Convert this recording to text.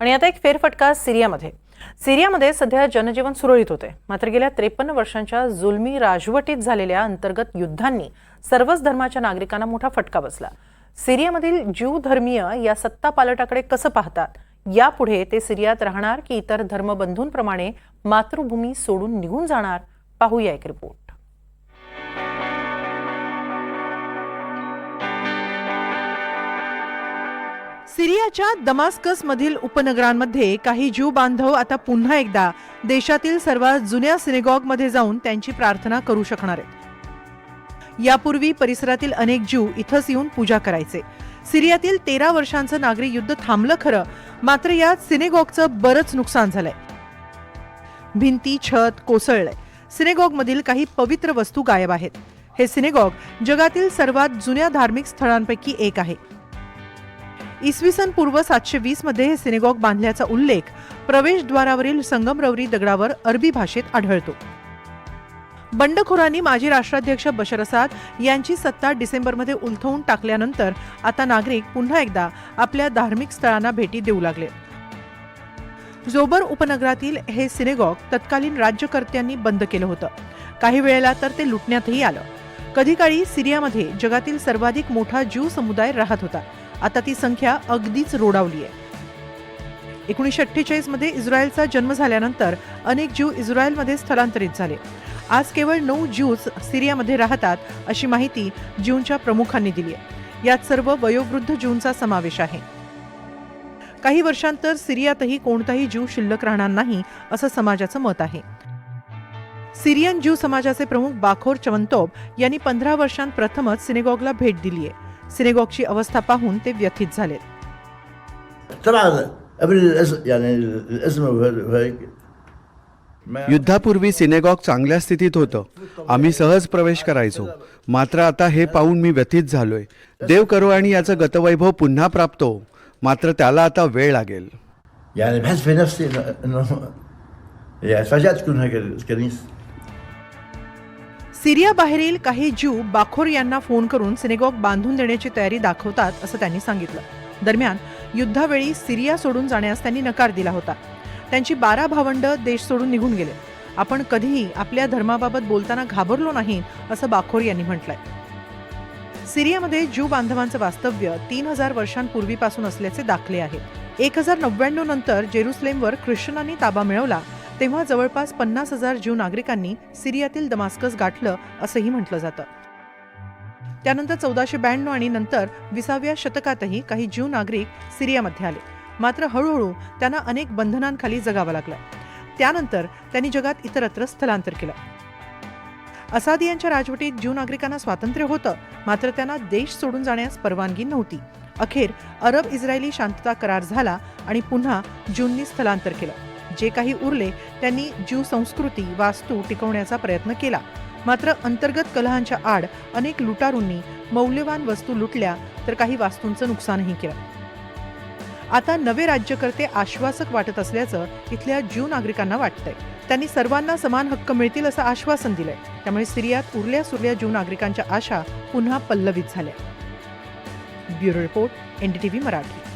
आणि आता एक फेरफटका सिरियामध्ये. सिरियामध्ये सध्या जनजीवन सुरळीत होते. मात्र गेल्या त्रेपन्न वर्षांच्या जुलमी राजवटीत झालेल्या अंतर्गत युद्धांनी सर्वच धर्माच्या नागरिकांना मोठा फटका बसला. सिरियामधील ज्यू धर्मीय या सत्ता पालटाकडे कसं पाहतात? यापुढे ते सिरियात राहणार की इतर धर्मबंधूंप्रमाणे मातृभूमी सोडून निघून जाणार? पाहूया एक रिपोर्ट सिरियाच्या दमास्कसमधील उपनगरांमध्ये काही ज्यू बांधव आता पुन्हा एकदा देशातील सर्वात जुन्या सिनेगॉगमध्ये जाऊन त्यांची प्रार्थना करू शकणार आहेत. यापूर्वी परिसरातील अनेक ज्यू इथंच येऊन पूजा करायचे. सिरियातील तेरा वर्षांचं नागरी युद्ध थांबलं खरं मात्र यात सिनेगॉगचं बरंच नुकसान झालंय. भिंती छत कोसळलंय. सिनेगॉगमधील काही पवित्र वस्तू गायब आहेत. हे सिनेगॉग जगातील सर्वात जुन्या धार्मिक स्थळांपैकी एक आहे. इसवी सन पूर्व सातशे वीसमध्ये हे सिनेगॉग बांधल्याचा उल्लेख प्रवेशद्वारावरील संगमरवरी दगडावर अरबी भाषेत आढळतो. बंडखोरांनी माजी राष्ट्राध्यक्ष बशर असाद यांची सत्ता डिसेंबरमध्ये उलथवून टाकल्यानंतर आता नागरिक पुन्हा एकदा आपल्या धार्मिक स्थळांना भेटी देऊ लागले. जोबर उपनगरातील हे सिनेगॉग तत्कालीन राज्यकर्त्यांनी बंद केलं होतं. काही वेळेला तर ते लुटण्यातही आलं. कधी काळी सिरियामध्ये जगातील सर्वाधिक मोठा ज्यू समुदाय राहत होता. आता ती संख्या अगदीच रोडावली आहे एकोणीसशे अठ्ठेचाळीसमध्ये इस्रायलचा जन्म झाल्यानंतर अनेक ज्यू इस्रायलमध्ये स्थलांतरित झाले. आज केवळ नऊ ज्यूज सिरियामध्ये राहतात अशी माहिती ज्यूंच्या प्रमुखांनी दिली आहे यात सर्व वयोवृद्ध ज्यूंचा समावेश आहे. काही वर्षांतर सिरियातही कोणताही ज्यू शिल्लक राहणार नाही असं समाजाचं मत आहे. सिरियन ज्यू समाजाचे प्रमुख बाखोर चवंतोब यांनी पंधरा वर्षांत प्रथमच सिनेगॉगला भेट दिली आहे सिनेगॉगची अवस्था पाहून ते व्यथित झाले طبعا قبل الأز... يعني الازمه وهيك وهيك ما युद्धापूर्वी सिनेगॉग चांगल्या स्थितीत होतं आम्ही सहज प्रवेश करायचो मात्र आता हे पाहून मी व्यथित झालोय देव करो आणि याचं गतवैभव पुन्हा प्राप्त हो मात्र त्याला आता वेळ लागेल يعني بحس في نفسي انه انه يعني تفاجات تكون هيك सिरियाबाहेरील काही ज्यू बाखोर यांना फोन करून सिनेगॉग बांधून देण्याची तयारी दाखवतात असं त्यांनी सांगितलं. दरम्यान युद्धावेळी सिरिया सोडून जाण्यास त्यांनी नकार दिला होता. त्यांची बारा भावंड देश सोडून निघून गेले. आपण कधीही आपल्या धर्माबाबत बोलताना घाबरलो नाही असं बाखोर यांनी म्हटलंय. सिरियामध्ये ज्यू बांधवांचं वास्तव्य तीन हजार वर्षांपूर्वीपासून असल्याचे दाखले आहेत एक हजार नव्याण्णव नंतर जेरुसलेमवर ख्रिश्चनांनी ताबा मिळवला तेव्हा जवळपास पन्नास हजार ज्यू नागरिकांनी सिरियातील दमास्कस गाठलं असंही म्हटलं जातं. त्यानंतर चौदाशे ब्याण्णव आणि नंतर विसाव्या शतकातही काही ज्यू नागरिक सिरियामध्ये आले. मात्र हळूहळू त्यांना अनेक बंधनांखाली जगावं लागलं. त्यानंतर त्यांनी जगात इतरत्र स्थलांतर केलं. असादी यांच्या राजवटीत ज्यू नागरिकांना स्वातंत्र्य होतं मात्र त्यांना देश सोडून जाण्यास परवानगी नव्हती. अखेर अरब इस्रायली शांतता करार झाला आणि पुन्हा ज्यूंनी स्थलांतर केलं. जे काही उरले त्यांनी ज्यू संस्कृती वास्तू टिकवण्याचा प्रयत्न केला. मात्र अंतर्गत कलहांच्या आड अनेक लुटारूंनी मौल्यवान वस्तू लुटल्या तर काही वास्तूंचं नुकसानही केलं. आता नवे राज्यकर्ते आश्वासक वाटत असल्याचं इथल्या ज्यू नागरिकांना वाटतंय. त्यांनी सर्वांना समान हक्क मिळतील असं आश्वासन दिलंय. त्यामुळे सिरियात उरल्या सुरल्या ज्यू नागरिकांच्या आशा पुन्हा पल्लवित झाल्या. Bureau report NDTV Marathi.